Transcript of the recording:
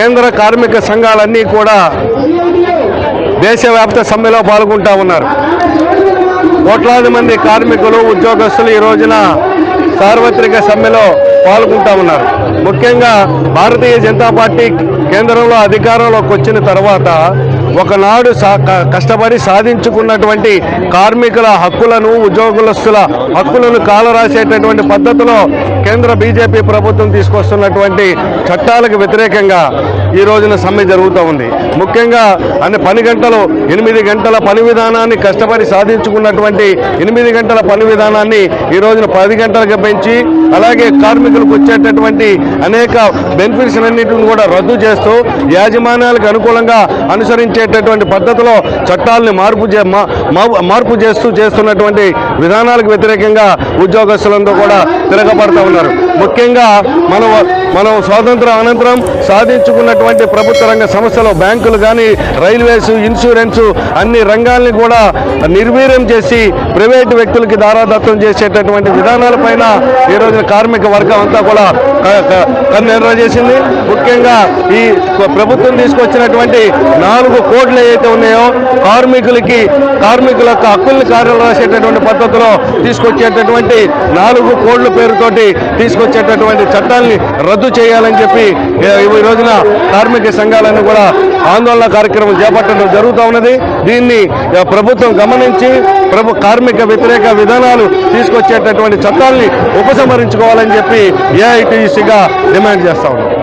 కేంద్ర కార్మిక సంఘాలన్నీ కూడా దేశవ్యాప్త సమ్మెలో పాల్గొంటా ఉన్నారు. కోట్లాది మంది కార్మికులు ఉద్యోగస్తులు ఈ రోజున సార్వత్రిక సమ్మెలో పాల్గొంటా ఉన్నారు. ముఖ్యంగా భారతీయ జనతా పార్టీ కేంద్రంలో అధికారంలోకి వచ్చిన తర్వాత ఒకనాడు సా క- కష్టపడి సాధించుకున్నటువంటి కార్మికుల హక్కులను ఉద్యోగస్తుల హక్కులను కాలరాసేటటువంటి పద్ధతిలో కేంద్ర బీజేపీ ప్రభుత్వం తీసుకొస్తున్నటువంటి చట్టాలకు వ్యతిరేకంగా ఈ రోజున సమ్మె జరుగుతూ ఉంది. ముఖ్యంగా అన్ని పని గంటలు ఎనిమిది గంటల పని విధానాన్ని కష్టపడి సాధించుకున్నటువంటి ఎనిమిది గంటల పని విధానాన్ని ఈ రోజున పది గంటలకు పెంచి అలాగే కార్మికులకు వచ్చేటటువంటి అనేక బెనిఫిట్స్ అన్నింటిని కూడా రద్దు చేస్తూ యాజమాన్యాలకు అనుకూలంగా అనుసరించేటటువంటి పద్ధతిలో చట్టాలని మార్పు చే- మార్పు చేస్తూ చేస్తున్నటువంటి విధానాలకు వ్యతిరేకంగా ఉద్యోగస్తులందరూ కూడా తిరగబడతా ఉన్నారు. ముఖ్యంగా మనం మనం స్వాతంత్రం అనంతరం సాధించుకున్నటువంటి ప్రభుత్వ రంగ సంస్థలు బ్యాంకులు కానీ రైల్వేస్ ఇన్సూరెన్స్ అన్ని రంగాల్ని కూడా నిర్వీర్యం చేసి ప్రైవేటు వ్యక్తులకి దారాదత్తం చేసేటటువంటి విధానాలపైన ఈ కార్మిక వర్గం అంతా కూడా క- కన్నెర్ర చేసింది. ముఖ్యంగా ఈ ప్రభుత్వం తీసుకొచ్చినటువంటి నాలుగు కోట్లు ఏవైతే ఉన్నాయో కార్మికులకి కార్మికుల యొక్క హక్కుల్ని కార్యాలు రాసేటటువంటి పద్ధతిలో తీసుకొచ్చేటటువంటి నాలుగు కోట్ల పేరుతోటి తీసుకొచ్చేటటువంటి చట్టాల్ని రద్దు చేయాలని చెప్పి ఈ రోజున కార్మిక సంఘాలను కూడా ఆందోళన కార్యక్రమం చేపట్టడం జరుగుతూ ఉన్నది. దీన్ని ప్రభుత్వం గమనించి ప్రభు కార్మిక వ్యతిరేక విధానాలు తీసుకొచ్చేటటువంటి చట్టాల్ని ఉపసంహరించుకోవాలని చెప్పి ఏఐటీసీగా డిమాండ్ చేస్తా ఉన్నాం.